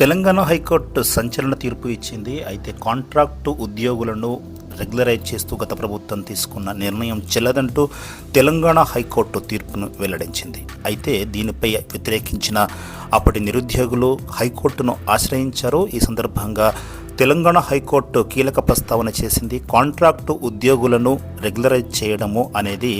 Telangana high court సంచలన తీర్పు ఇచ్చింది. అయితే కాంట్రాక్టు ఉద్యోగులను రెగ్యులరైజ్ చేస్తూ గత ప్రభుత్వం తీసుకున్న నిర్ణయం చెల్లదంటూ తెలంగాణ హైకోర్టు తీర్పును వెల్లడించింది. అయితే దీనిపై వ్యతిరేకించిన అప్పటి నిరుద్యోగులు హైకోర్టును ఆశ్రయించారు. ఈ సందర్భంగా తెలంగాణ హైకోర్టు కీలక ప్రస్తావన చేసింది. కాంట్రాక్టు ఉద్యోగులను రెగ్యులరైజ్ చేయడము అనేది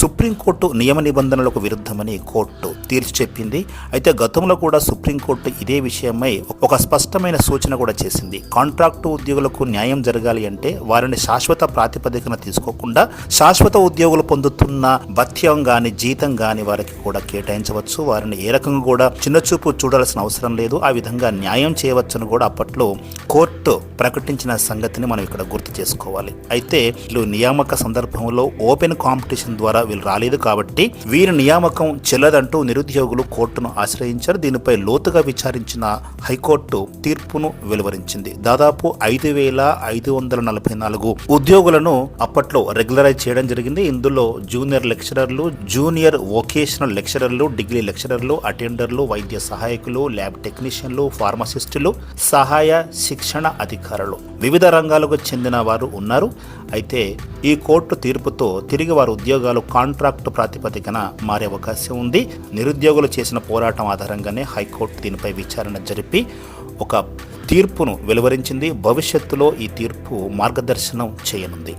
సుప్రీంకోర్టు నియమ నిబంధనలకు విరుద్ధమని కోర్టు తీర్చి చెప్పింది. అయితే గతంలో కూడా సుప్రీంకోర్టు ఇదే విషయమై ఒక స్పష్టమైన సూచన కూడా చేసింది. కాంట్రాక్టు ఉద్యోగులకు న్యాయం జరగాలి అంటే వారిని శాశ్వత ప్రాతిపదికన తీసుకోకుండా శాశ్వత ఉద్యోగులు పొందుతున్న భత్యం కానీ జీతం కానీ వారికి కూడా కేటాయించవచ్చు. వారిని ఏ రకంగా కూడా చిన్నచూపు చూడాల్సిన అవసరం లేదు. ఆ విధంగా న్యాయం చేయవచ్చని కూడా అప్పట్లో కోర్టు ప్రకటించిన సంగతిని మనం ఇక్కడ గుర్తు చేసుకోవాలి. అయితే వీళ్ళు నియామక సందర్భంలో ఓపెన్ కాంపిటీషన్ ద్వారా వీళ్ళు రాలేదు కాబట్టి వీరి నియామకం చెల్లదంటూ నిరుద్యోగులు కోర్టును ఆశ్రయించారు. దీనిపై లోతుగా విచారించిన హైకోర్టు తీర్పును వెలువరించింది. దాదాపు ఐదు వేల ఐదు వందల నలభై నాలుగు ఉద్యోగులను అప్పట్లో రెగ్యులరైజ్ చేయడం జరిగింది. ఇందులో జూనియర్ లెక్చరర్లు జూనియర్ వొకేషనల్ లెక్చరర్లు డిగ్రీ లెక్చరర్లు అటెండర్లు వైద్య సహాయకులు ల్యాబ్ టెక్నీషియన్లు ఫార్మసిస్టులు సహాయ శిక్షణ అధికారులు. వివిధ రంగాలకు చెందిన వారు ఉన్నారు. అయితే ఈ కోర్టు తీర్పుతో తిరిగి వారి ఉద్యోగాలు కాంట్రాక్టు ప్రాతిపదికన మారే అవకాశం ఉంది. నిరుద్యోగులు చేసిన పోరాటం ఆధారంగానే హైకోర్టు దీనిపై విచారణ జరిపి ఒక తీర్పును వెలువరించింది. భవిష్యత్తులో ఈ తీర్పు మార్గదర్శనం చేయనుంది.